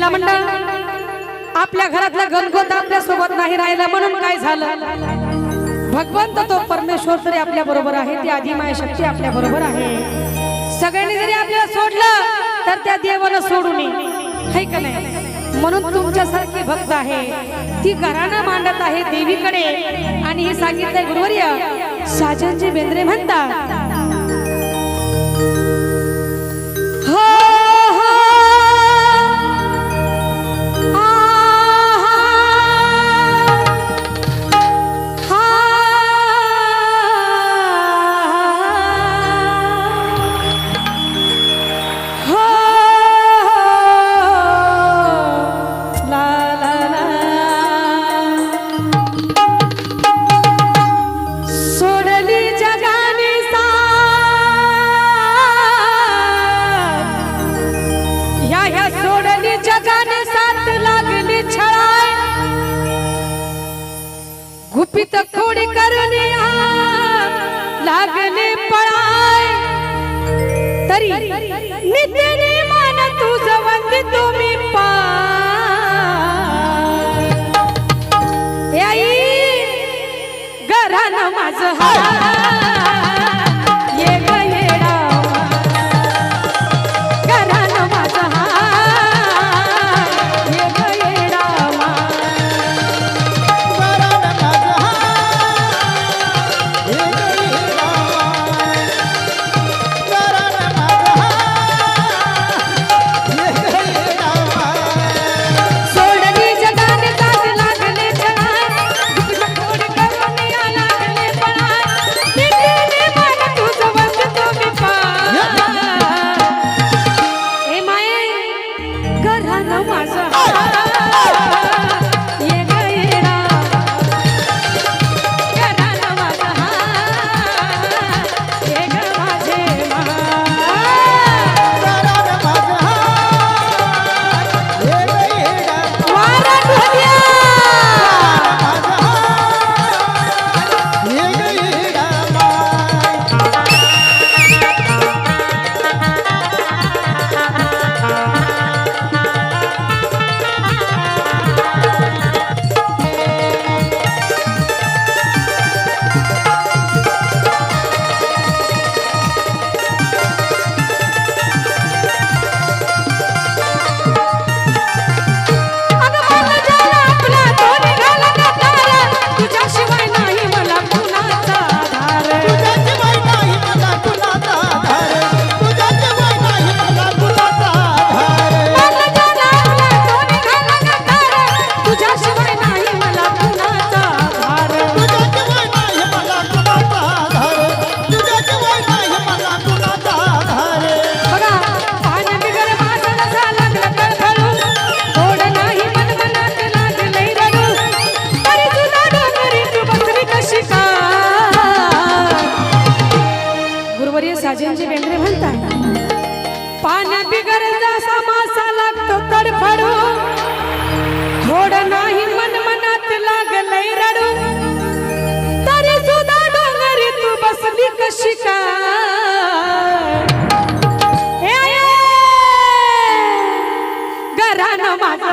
महिला मंडळ आपल्या घरातला गणगोत आपल्यासोबत नाही राहिला म्हणून काय झालं? भगवंत तो परमेश्वर तरी आपल्या बरोबर आहे ती आधी माया शक्ती आपल्या बरोबर आहे. सगळ्यांनी जरी आपल्याला सोडलं तर त्या देवाला सोडू नये का नाही? म्हणून तुमच्यासारखी भक्त आहे. ती घरानं मांडत आहे देवीकडे. आणि हे सांगितलंय गुरुवर्य साजनजी बेंद्रे म्हणतात गुपित खोडी करणे लागले पळाय. तरी राजेंजी बेंद्रे म्हणतात पान बिगर जासा मासा लागतो तडफडू थोड नाही मन मनात लागलंय रडू तरी सुद्धा डोंगरी तू बसली कशी का घरानं माझा